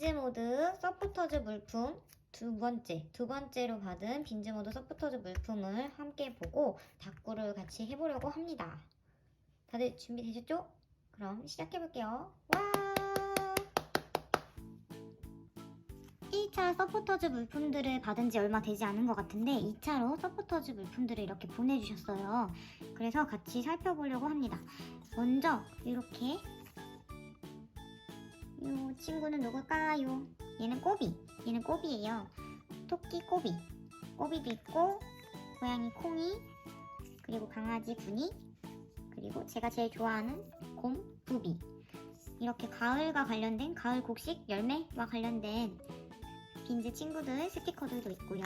빈즈모드 서포터즈 물품 두 번째, 두 번째로 받은 빈즈모드 서포터즈 물품을 함께 보고 다꾸를 같이 해보려고 합니다. 다들 준비되셨죠? 그럼 시작해볼게요. 와! 1차 서포터즈 물품들을 받은 지 얼마 되지 않은 것 같은데 2차로 서포터즈 물품들을 이렇게 보내주셨어요. 그래서 같이 살펴보려고 합니다. 먼저 이렇게 이 친구는 누굴까요? 얘는 꼬비. 얘는 꼬비예요. 토끼 꼬비. 꼬비도 있고 고양이 콩이 그리고 강아지 군이 그리고 제가 제일 좋아하는 곰 부비. 이렇게 가을과 관련된 가을 곡식 열매와 관련된 빈즈 친구들 스티커들도 있고요.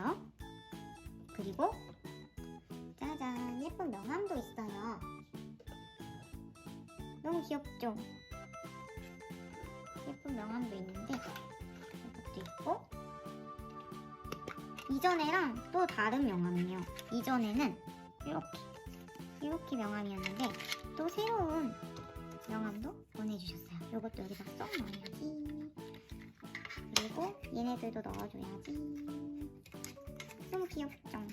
그리고 짜잔 예쁜 명함도 있어요. 너무 귀엽죠? 예쁜 명함도 있는데 이것도 있고 이전에랑 또 다른 명함이에요. 이전에는 이렇게 이렇게 명함이었는데 또 새로운 명함도 보내주셨어요. 이것도 여기다 쏙 넣어야지. 그리고 얘네들도 넣어줘야지. 너무 귀엽죠?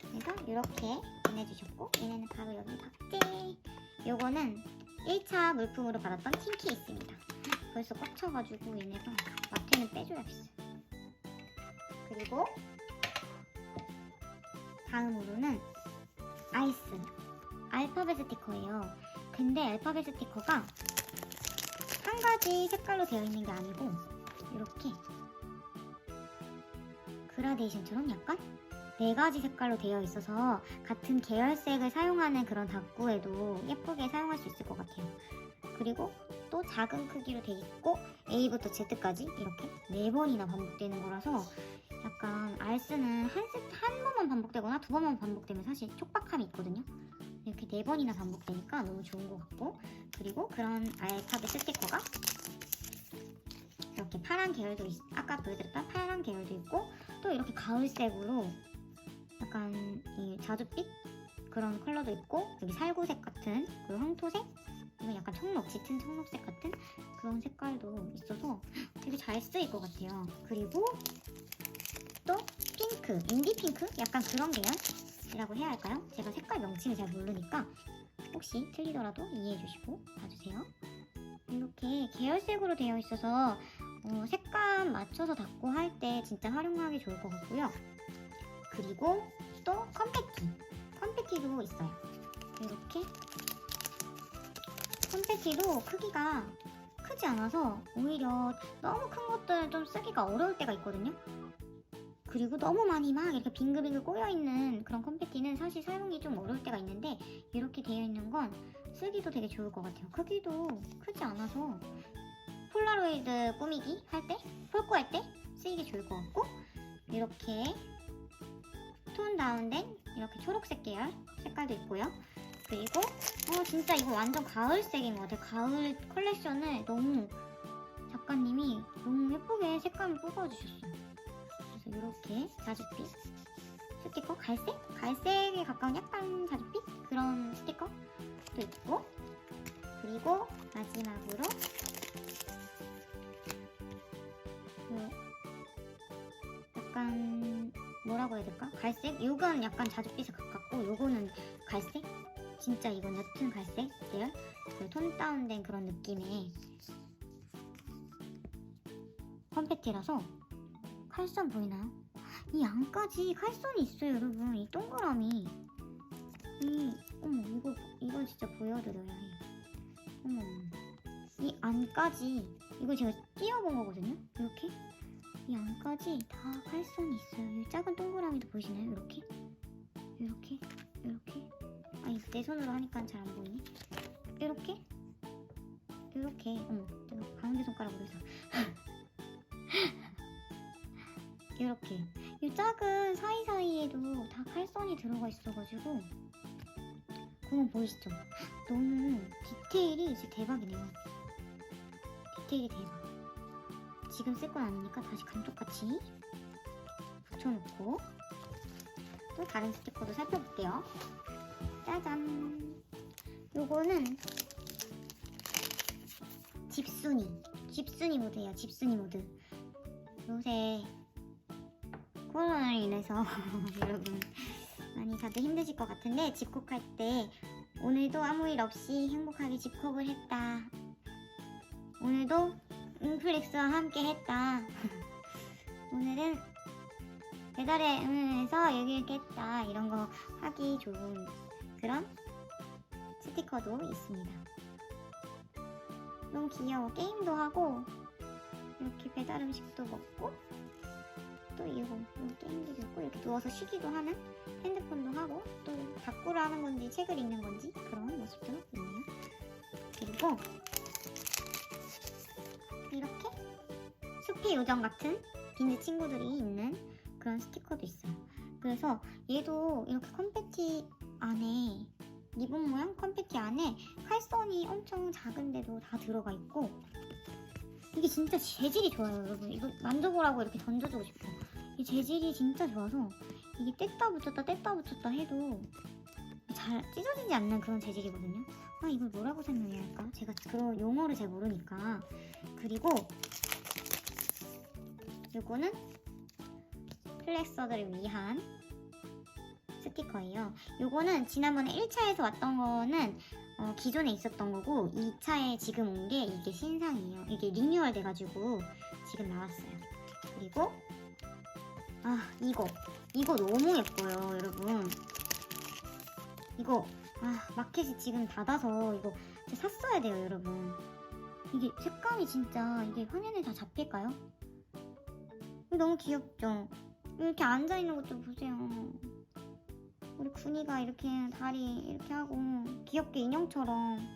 그래서 이렇게 보내주셨고 얘네는 바로 여기 박제. 요거는 1차 물품으로 받았던 틴 케이스입니다. 벌써 꽉 차가지고 얘네가 마트는 빼줘야겠어요. 그리고 다음으로는 아이스 알파벳 스티커예요. 근데 알파벳 스티커가 한 가지 색깔로 되어 있는 게 아니고 이렇게 그라데이션처럼 약간 네 가지 색깔로 되어 있어서 같은 계열색을 사용하는 그런 다꾸에도 예쁘게 사용할 수 있을 것 같아요. 그리고 또 작은 크기로 돼 있고 A부터 Z까지 이렇게 네 번이나 반복되는 거라서 약간 알스는 한, 세- 한 번만 반복되거나 두 번만 반복되면 사실 촉박함이 있거든요. 이렇게 네 번이나 반복되니까 너무 좋은 것 같고 그리고 그런 알파벳 스티커가 이렇게 파란 계열도 있, 아까 보여드렸던 파란 계열도 있고 또 이렇게 가을색으로 약간 이 자줏빛 그런 컬러도 있고 여기 살구색 같은 그 황토색 이건 약간 청록 짙은 청록색 같은 그런 색깔도 있어서 되게 잘 쓰일 것 같아요. 그리고 또 핑크, 인디 핑크 약간 그런 계열이라고 해야 할까요? 제가 색깔 명칭을 잘 모르니까 혹시 틀리더라도 이해해 주시고 봐주세요. 이렇게 계열색으로 되어 있어서 어, 색감 맞춰서 닦고 할 때 진짜 활용하기 좋을 것 같고요. 그리고 또 컴패티. 컴패티도 있어요. 이렇게. 컴패티도 크기가 크지 않아서 오히려 너무 큰 것들은 좀 쓰기가 어려울 때가 있거든요. 그리고 너무 많이 막 이렇게 빙글빙글 꼬여있는 그런 컴패티는 사실 사용이 좀 어려울 때가 있는데 이렇게 되어 있는 건 쓰기도 되게 좋을 것 같아요. 크기도 크지 않아서 폴라로이드 꾸미기 할 때, 폴코 할때 쓰이기 좋을 것 같고 이렇게 톤 다운된 이렇게 초록색 계열 색깔도 있고요. 그리고 어 진짜 이거 완전 가을색인 것 같아요. 가을 컬렉션을 너무 작가님이 너무 예쁘게 색감을 뽑아주셨어요. 그래서 이렇게 자줏빛 스티커 갈색? 갈색에 가까운 약간 자줏빛 그런 스티커도 있고 그리고 마지막으로 그 약간 뭐라고 해야 될까? 갈색? 요건 약간 자줏빛에 가깝고 요거는 갈색? 진짜 이건 옅은 갈색? 계열 그 톤 다운된 그런 느낌의 컴패티라서 칼선 보이나요? 이 안까지 칼선이 있어요 여러분. 이 동그라미. 이 어머 이거 이거 진짜 보여드려야 해 어머. 이 안까지 이거 제가 띄워본 거거든요? 이렇게? 이 안까지 다 칼선이 있어요. 이 작은 동그라미도 보이시나요? 이렇게? 이렇게 아니 내 손으로 하니까 잘 안 보이네 이렇게? 이렇게. 어머 내가 가운데 손가락으로 해서. 이렇게. 이 작은 사이사이에도 다 칼선이 들어가 있어가지고 그거 보이시죠? 너무 디테일이 진짜 대박이네요. 디테일이 대박. 지금 쓸 건 아니니까 다시 감쪽같이 붙여놓고 또 다른 스티커도 살펴볼게요 짜잔. 요거는 집순이 집순이 모드예요 집순이 모드. 요새 코로나로 인해서 여러분 많이 다들 힘드실 것 같은데 집콕할 때 오늘도 아무 일 없이 행복하게 집콕을 했다. 오늘도 인플렉스와 함께 했다. 오늘은 배달의 응에서 여기를 깼다. 이런 거 하기 좋은 그런 스티커도 있습니다. 너무 귀여워. 게임도 하고 이렇게 배달 음식도 먹고 또 이거 이거 게임기도 있고 이렇게 누워서 쉬기도 하는 핸드폰도 하고 또 다꾸를 하는 건지 책을 읽는 건지 그런 모습도 있네요. 그리고 이렇게 숲의 요정 같은 빈즈 친구들이 있는 그런 스티커도 있어요. 그래서 얘도 이렇게 컴패티 안에 리본 모양 컴패티 안에 칼선이 엄청 작은데도 다 들어가 있고 이게 진짜 재질이 좋아요 여러분. 이거 만져보라고 이렇게 던져주고 싶어요. 이 재질이 진짜 좋아서 이게 뗐다 붙였다 뗐다 붙였다 해도 잘 찢어지지 않는 그런 재질이거든요. 아 이걸 뭐라고 설명해야 할까? 제가 그런 용어를 잘 모르니까. 그리고 요거는 플렉서들을 위한 스티커예요. 요거는 지난번에 1차에서 왔던 거는 어, 기존에 있었던 거고 2차에 지금 온 게 이게 신상이에요. 이게 리뉴얼 돼가지고 지금 나왔어요. 그리고 아 이거 이거 너무 예뻐요 여러분. 이거 아 마켓이 지금 닫아서 이거 샀어야 돼요 여러분. 이게 색감이 진짜 이게 화면에 다 잡힐까요? 너무 귀엽죠? 이렇게 앉아있는 것좀 보세요. 우리 군이가 이렇게 다리 이렇게 하고 귀엽게 인형처럼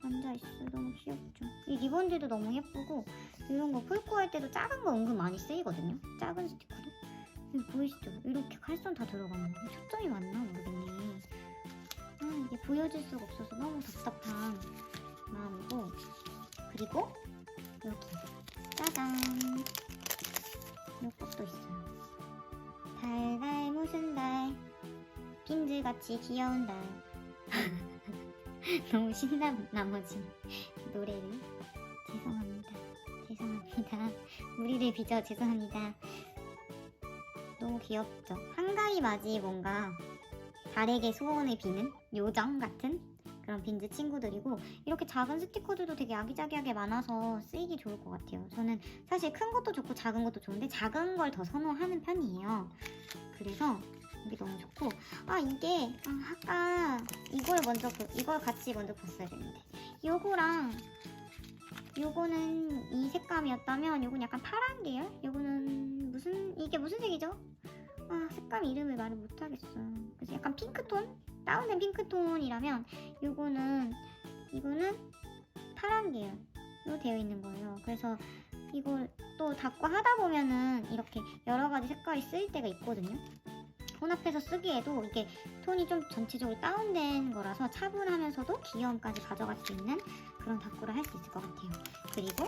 앉아있어. 너무 귀엽죠? 이 리본들도 너무 예쁘고 이런 거 풀코 할 때도 작은 거 은근 많이 쓰이거든요. 작은 스티커도. 보이시죠? 이렇게 칼선 다 들어간 거. 초점이 맞나 모르겠네. 아, 이게 보여줄 수가 없어서 너무 답답한 마음이고 그리고 여기 짜잔 요것도 있어요. 달달 무슨 달 빈즈같이 귀여운 달 너무 신난 나머지 노래를. 죄송합니다. 죄송합니다. 무리를 빚어 죄송합니다. 너무 귀엽죠? 한가위 맞이 뭔가 달에게 소원을 비는 요정 같은 그런 빈즈 친구들이고 이렇게 작은 스티커들도 되게 아기자기하게 많아서 쓰이기 좋을 것 같아요. 저는 사실 큰 것도 좋고 작은 것도 좋은데 작은 걸 더 선호하는 편이에요. 그래서 이게 너무 좋고 아 이게 아, 아까 이걸 먼저 보- 이걸 같이 먼저 봤어야 되는데. 요거랑 요거는 이 색감이었다면 요건 약간 파란 계열? 요거는 무슨 이게 무슨 색이죠? 아 색감 이름을 말을 못하겠어. 그래서 약간 핑크톤? 다운된 핑크톤이라면 요거는 이거는 파란 계열로 되어 있는 거예요. 그래서 이걸 또 닫고 하다 보면은 이렇게 여러 가지 색깔이 쓰일 때가 있거든요 혼합해서 쓰기에도 이게 톤이 좀 전체적으로 다운된 거라서 차분하면서도 귀여움까지 가져갈 수 있는 그런 다꾸를 할 수 있을 것 같아요. 그리고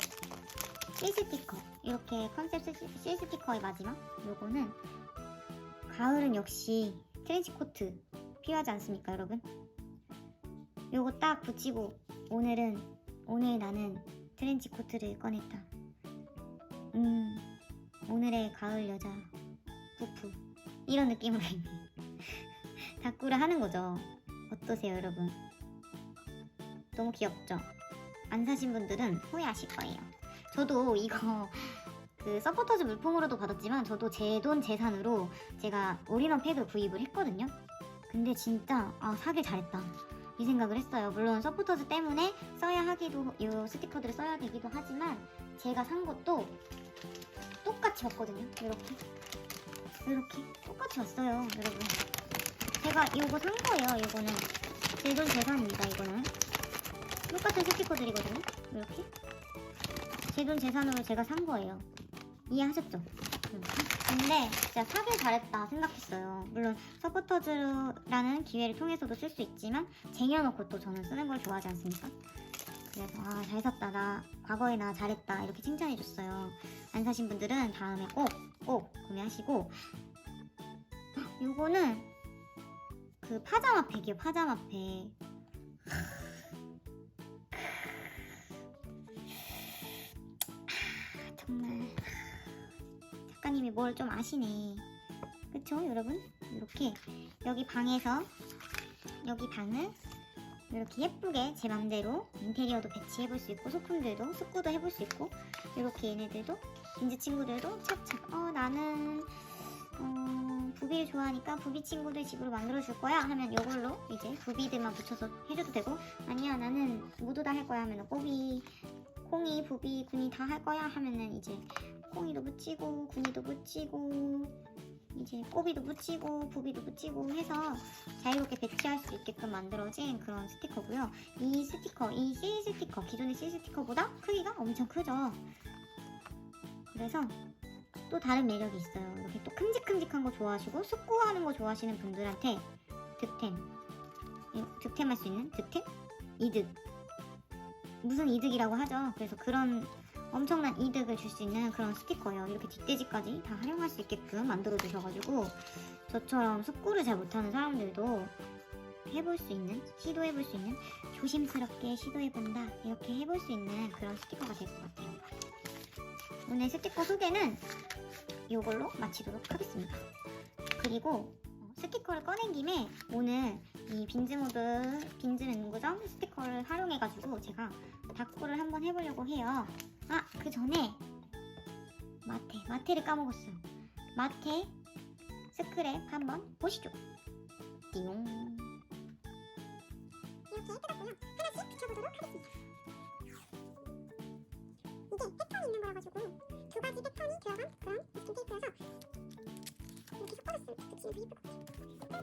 실 스티커 이렇게 컨셉 실- 실 스티커의 마지막 요거는 가을은 역시 트렌치 코트 필요하지 않습니까 여러분? 요거 딱 붙이고 오늘은 오늘 나는 트렌치 코트를 꺼냈다. 음 오늘의 가을 여자 푸푸 이런 느낌으로 다꾸를 하는 거죠. 어떠세요, 여러분? 너무 귀엽죠? 안 사신 분들은 후회하실 거예요. 저도 이거 그 서포터즈 물품으로도 받았지만 저도 제 돈 재산으로 제가 올인원 팩을 구입을 했거든요. 근데 진짜 아 사길 잘했다 이 생각을 했어요. 물론 서포터즈 때문에 써야 하기도 이 스티커들을 써야 되기도 하지만 제가 산 것도 똑같이 왔거든요. 이렇게 이렇게 똑같이 왔어요, 여러분. 제가 이거 산 거예요, 이거는. 제 돈 재산입니다, 이거는. 똑같은 스티커들이거든요, 이렇게. 제 돈 재산으로 제가 산 거예요. 이해하셨죠? 음. 근데 진짜 사길 잘했다 생각했어요. 물론 서포터즈라는 기회를 통해서도 쓸 수 있지만 쟁여놓고 또 저는 쓰는 걸 좋아하지 않습니까? 그래서 아 잘 샀다 나 과거에 나 잘했다 이렇게 칭찬해줬어요. 안 사신 분들은 다음에 꼭 꼭 구매하시고. 요거는 그 파자마 팩이에요 파자마 팩 아, 정말. 작가님이 뭘 좀 아시네. 그쵸 여러분? 이렇게 여기 방에서 여기 방을 이렇게 예쁘게 제 맘대로 인테리어도 배치해볼 수 있고 소품들도 숙구도 해볼 수 있고 이렇게 얘네들도 민지 친구들도 착착. 어 나는 어, 부비를 좋아하니까 부비 친구들 집으로 만들어줄 거야 하면 이걸로 이제 부비들만 붙여서 해줘도 되고 아니야 나는 모두 다 할 거야 하면 꼬비 콩이 부비 군이 다 할 거야 하면은 이제 콩이도 붙이고 군이도 붙이고 이제 꼬비도 붙이고 부비도 붙이고 해서 자유롭게 배치할 수 있게끔 만들어진 그런 스티커고요. 이 스티커, 이 C 스티커, 기존의 C 스티커보다 크기가 엄청 크죠. 그래서 또 다른 매력이 있어요. 이렇게 또 큼직큼직한 거 좋아하시고 숙구하는 거 좋아하시는 분들한테 득템, 이- 득템할 수 있는 득템? 이득. 무슨 이득이라고 하죠. 그래서 그런 엄청난 이득을 줄 수 있는 그런 스티커예요. 이렇게 뒷돼지까지 다 활용할 수 있게끔 만들어 주셔가지고 저처럼 숙구를 잘 못하는 사람들도 해볼 수 있는, 시도해볼 수 있는, 조심스럽게 시도해본다, 이렇게 해볼 수 있는 그런 스티커가 될 것 같아요. 오늘 스티커 소개는 이걸로 마치도록 하겠습니다. 그리고 어, 스티커를 꺼낸 김에 오늘 이 빈즈모드, 빈즈 문구점 스티커를 활용해가지고 제가 다꾸를 한번 해보려고 해요. 아, 그 전에 마테, 마테를 까먹었어요. 마테 스크랩 한번 보시죠. 띠용. 이렇게 뜯었고요. 하나씩 비춰보도록 하겠습니다. 이게 패턴이 있는 거여가지고 두 가지 패턴이 들어간 그런 스킨 테이프여서 이렇게 섞어줬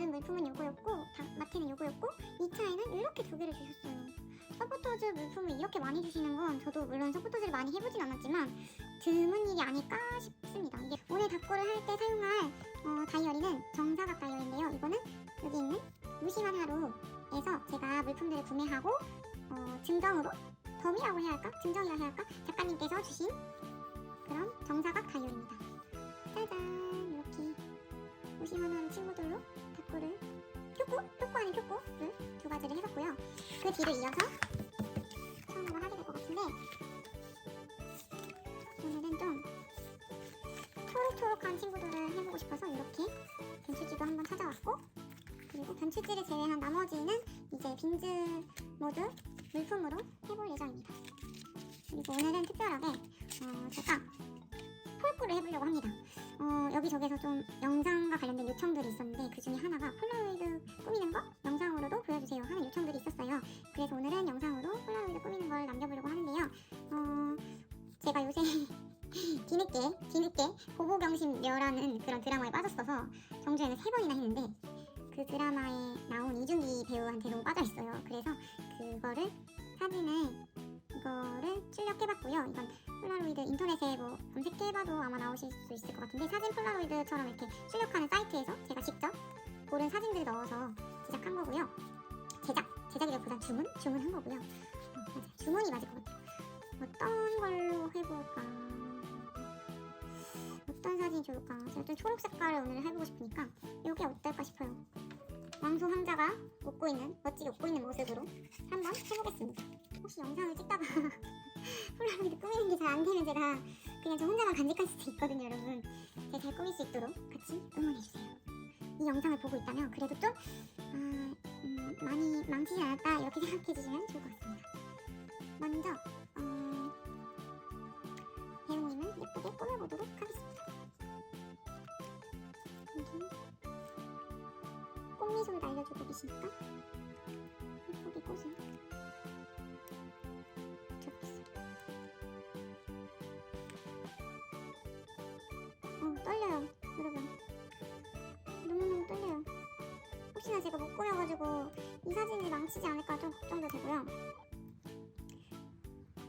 1차에 받은 물품은 요거였고 다, 마트는 요거였고 2차에는 이렇게 두 개를 주셨어요. 서포터즈 물품을 이렇게 많이 주시는 건 저도 물론 서포터즈를 많이 해보진 않았지만 드문 일이 아닐까 싶습니다. 이게 오늘 닭고를 할 때 사용할 어, 다이어리는 정사각 다이어리인데요. 이거는 여기 있는 무심한 하루에서 제가 물품들을 구매하고 어, 증정으로 덤이라고 해야 할까? 증정이라고 해야 할까? 작가님께서 주신 그런 정사각 다이어리입니다. 짜잔 이렇게 무심한 하루 친구들로 닭고를 큐꾸? 큐꾸 아닌 큐꾸를 두 가지를 해봤고요. 그 뒤를 이어서 처음으로 하게 될 것 같은데 오늘은 좀 초록초록한 친구들을 해보고 싶어서 이렇게 변치지도 한번 찾아왔고 그리고 변치지를 제외한 나머지는 이제 빈즈 모드 물품으로 해볼 예정입니다. 그리고 오늘은 특별하게 어, 제가 폴꾸를 해보려고 합니다. 어, 여기저기서 좀 영상과 관련된 요청들이 있었는데 그 중에 하나가 폴라로이드 꾸미는 거 영상으로도 보여주세요 하는 요청들이 있었어요. 그래서 오늘은 영상으로 폴라로이드 꾸미는 걸 남겨보려고 하는데요. 어, 제가 요새 뒤늦게 뒤늦게 보보경심녀라는 그런 드라마에 빠졌어서 정주행을 세 번이나 했는데 그 드라마에 나온 이준기 배우한테 너무 빠져 있어요. 그래서 그거를 사진을 이거를 출력해봤고요. 이건 폴라로이드 인터넷에 뭐 검색해봐도 아마 나오실 수 있을 것 같은데 사진 폴라로이드처럼 이렇게 출력하는 사이트에서 제가 직접 고른 사진들을 넣어서 제작한 거고요. 제작 제작이라기보단 주문 주문한 거고요. 어, 맞아 주문이 맞을 것 같아요. 어떤 걸로 해볼까? 어떤 사진이 좋을까? 제가 좀 초록 색깔을 오늘 해보고 싶으니까 이게 어떨까 싶어요. 왕소 황자가 웃고 있는 멋지게 웃고 있는 모습으로 한번 해보겠습니다. 혹시 영상을 찍다가 폴라로이드 꾸미는 게 잘 안 되면 제가 그냥 저 혼자만 간직할 수도 있거든요, 여러분. 제가 잘 꾸밀 수 있도록 같이 응원해주세요. 이 영상을 보고 있다면 그래도 좀 아, 음, 많이 망치지 않았다 이렇게 생각해주시면 좋을 것 같습니다. 먼저 어, 배우님은 예쁘게 꾸며보도록 하겠습니다. 꽃미소를 날려주고 계시니까 예쁘게 꽃을 혹시나 제가 못 꾸며가지고 이 사진이 망치지 않을까 좀 걱정도 되고요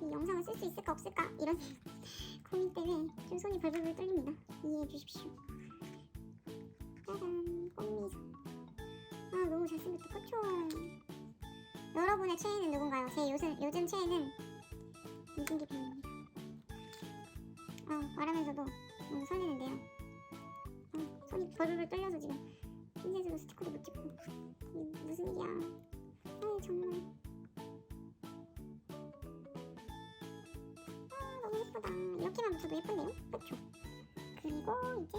이 영상을 쓸 수 있을까 없을까 이런 고민 때문에 좀 손이 벌벌벌 떨립니다. 이해해 주십시오. 짜잔 꽃미소. 아 너무 잘생겼다. 그쵸? 여러분의 최애는 누군가요? 제 요즘 요즘 최애는 이진기 배우입니다. 아 말하면서도 너무 설레는데요. 아, 손이 벌벌벌 떨려서 지금 핀셋으로 스티커도 못 찍고 음, 무슨 일이야? 아이 정말. 아 너무 예쁘다. 이렇게만 붙여도 예쁜데요? 그쵸? 그리고 이제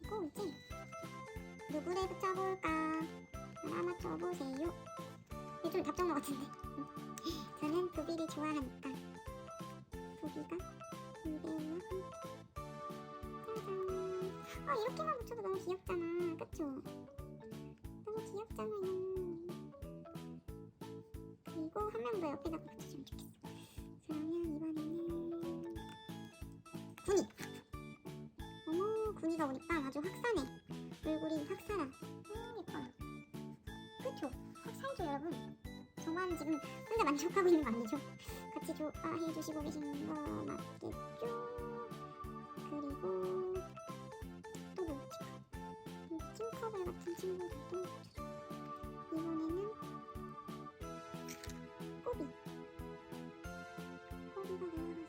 그리고 이제 누구를 붙여볼까? 하나 맞춰보세요. 이게 좀 답정너 같은데. 저는 도비를 좋아하니까. 이배우와 짜잔. 아 이렇게만 붙여도 너무 귀엽잖아. 그쵸? 너무 귀엽잖아요. 그리고 한 명 더 옆에다가 붙여주면 좋겠어. 그러면 이번에는 군이. 어머 군이가 오니까 아주 확산해. 얼굴이 확 살아. 음 예뻐. 그쵸? 확 살죠 여러분. 저만 지금 혼자 만족하고 있는 거 아니죠? 같이 좋아해 주시고 계시는 거 맞겠죠? 이 찜커벨 같은 친구들도 이번에는 꼬비. 꼬비가 준비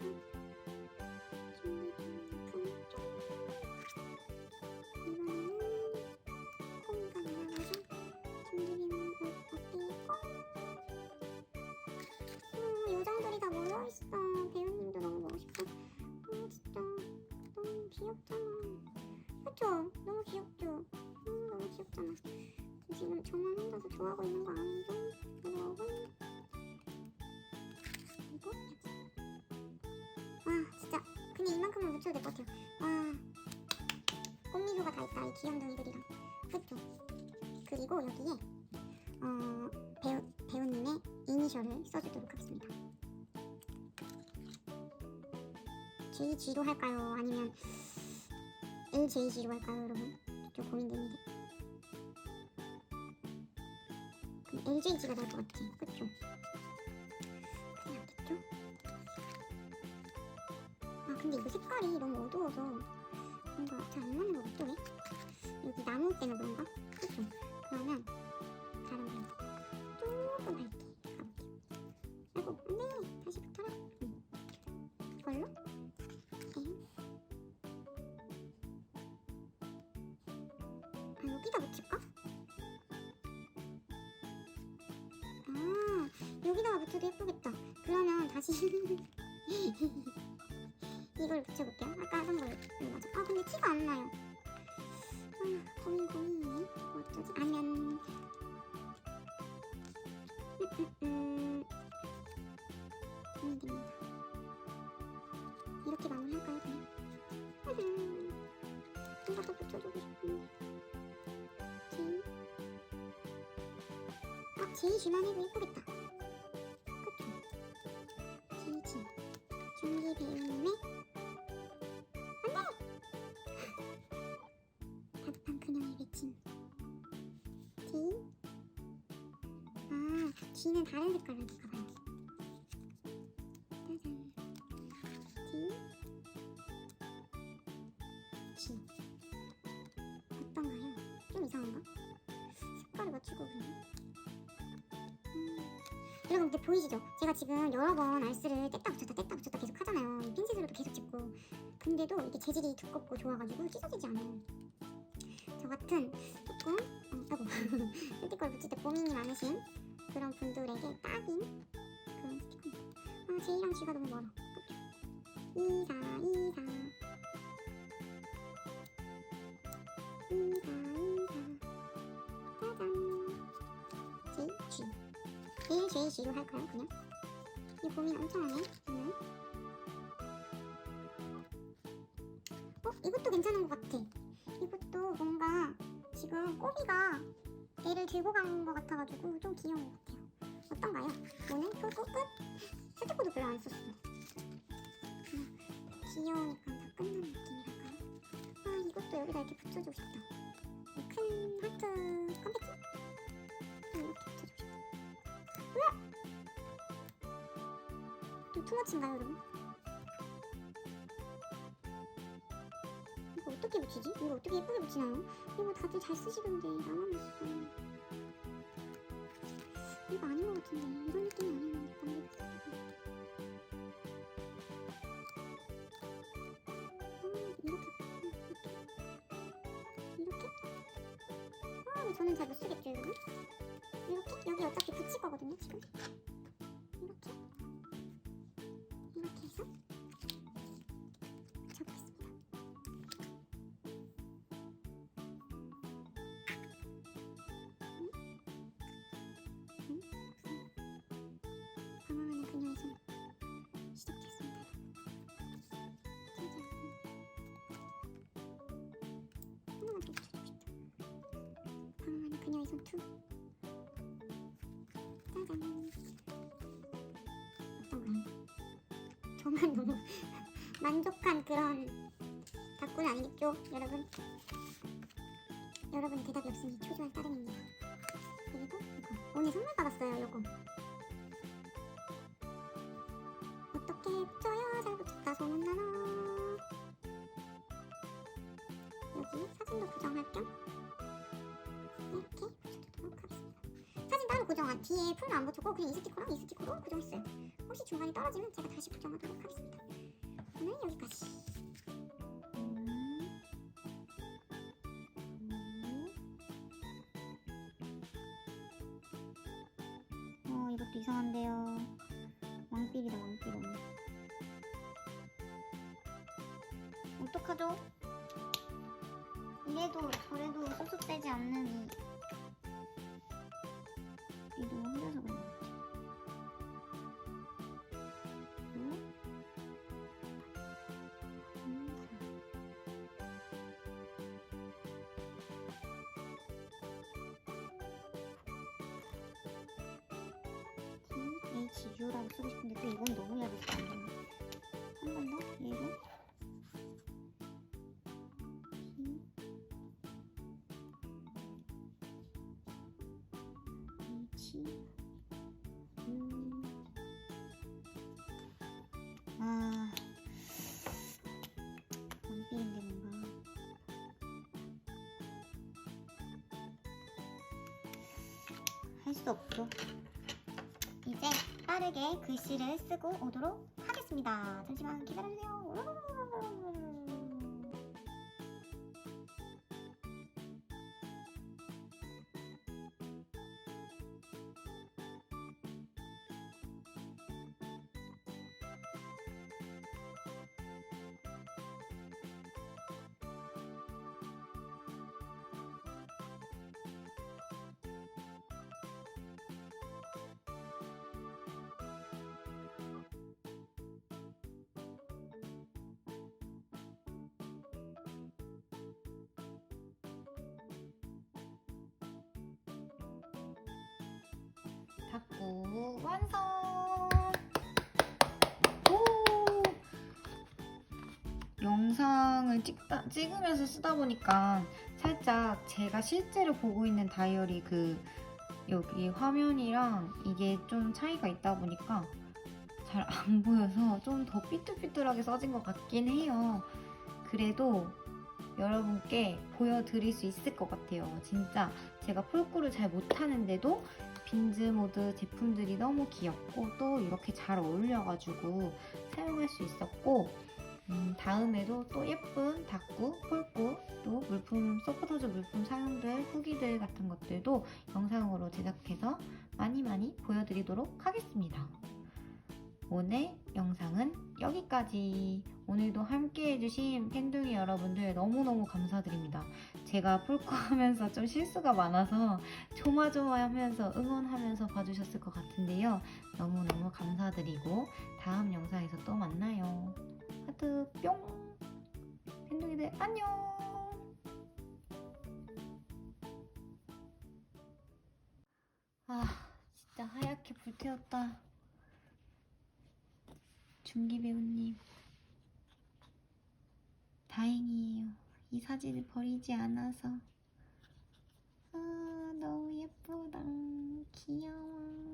좋아하고 있는 거 아니죠? 여러분 그리고 와 진짜 그냥 이만큼만 묻혀도 될 것 같아요 와 꽃미소가 다 있다 이 귀염둥이들이랑 그쵸? 그리고 여기에 어, 배우, 배우님의 이니셜을 써주도록 하겠습니다 JG로 할까요? 아니면 LJG로 할까요 여러분? 좀 고민되는데 LJG가 나을 것 같아 그쵸? 그게 낫겠죠? 아 근데 이거 색깔이 너무 어두워서 뭔가 잘 안 맞는 것 같더래 여기 나무 때문에 그런가? 그쵸? 그러면 여기다가 붙여도 예쁘겠다 그러면 다시 이걸 붙여볼게요 아까 하던 걸 이거 맞아 아 근데 티가 안 나요 아 고민 고민이네 어쩌지 아니면 음, 고민 됩니다. 이렇게 마무리할까요, 그냥? 뭔가 더 붙여주고 싶은데. 제이. 아, 제이지만 해도 예쁘겠다. 들어간 게 보이시죠? 제가 지금 여러 번 알스를 뗐다 붙였다 뗐다 붙였다 계속 하잖아요. 핀셋으로도 계속 짚고. 근데도 이게 재질이 두껍고 좋아가지고 찢어지지 않아요. 저 같은 조금, 어, 음, 아이고, 스티커를 붙일 때 고민이 많으신 그런 분들에게 딱인 그런 스티커입니다. 아, 제이랑 쥐가 너무 멀어. 이사 이사 제이 G로 할까요 그냥? 이 고민 엄청 하네 오늘. 어 이것도 괜찮은 것 같아. 이것도 뭔가 지금 꼬비가 얘를 들고 간것 같아가지고 좀 귀여운 것 같아요. 어떤가요? 오늘 끄고 끝? 스티커도 별로 안 썼어. 그냥 귀여우니까 다 끝난 느낌이랄까요? 아 이것도 여기다 이렇게 붙여주고 싶다. 이큰 하트 컴팩트? 투머치인가요, 여러분? 이거 어떻게 붙이지? 이거 어떻게 예쁘게 붙이나요? 이거 다들 잘 쓰시던데 나만 못 써. 이거 아닌 것 같은데 이런 느낌이 아니었는데 같은데. 음, 이렇게 이렇게? 아, 저는 잘 못 쓰겠죠, 여러분? 이렇게 여기 어차피 붙일 거거든요, 지금. 2. 짜잔. 저만 너무 만족한 그런 답구는 아니겠죠, 여러분? 여러분 대답이 없으니 초조할 따름입니다. 그리고 이거 오늘 선물 받았어요, 요거. 고정 안 뒤에 풀로 안 붙였고 그냥 이 스티커랑 이 스티커로 고정했어요. 혹시 중간에 떨어지면 제가 다시 고정하도록 하겠습니다. 오늘 여기까지 THU라고 쓰고 싶은데 또 이건 너무 얇아서 안 되네. 한 번 더 얘로 T H U 아 원피인데 뭔가 할 수 없죠. 빠르게 글씨를 쓰고 오도록 하겠습니다. 잠시만 기다려주세요. 영상을 찍다, 찍으면서 쓰다 보니까 살짝 제가 실제로 보고 있는 다이어리 그 여기 화면이랑 이게 좀 차이가 있다 보니까 잘 안 보여서 좀 더 삐뚤삐뚤하게 써진 것 같긴 해요. 그래도 여러분께 보여드릴 수 있을 것 같아요. 진짜 제가 폴꾸를 잘 못하는데도 빈즈 모드 제품들이 너무 귀엽고 또 이렇게 잘 어울려가지고 사용할 수 있었고 음, 다음에도 또 예쁜 다꾸, 폴꾸 또 물품 서포터즈 물품 사용될 후기들 같은 것들도 영상으로 제작해서 많이 많이 보여드리도록 하겠습니다. 오늘 영상은 여기까지. 오늘도 함께 해주신 팬둥이 여러분들 너무너무 감사드립니다. 제가 폴코 하면서 좀 실수가 많아서 조마조마 하면서 응원하면서 봐주셨을 것 같은데요. 너무너무 감사드리고 다음 영상에서 또 만나요. 하트 뿅! 팬둥이들 안녕! 아 진짜 하얗게 불태웠다. 준기 배우님. 다행이에요. 이 사진을 버리지 않아서. 아, 너무 예쁘다. 귀여워.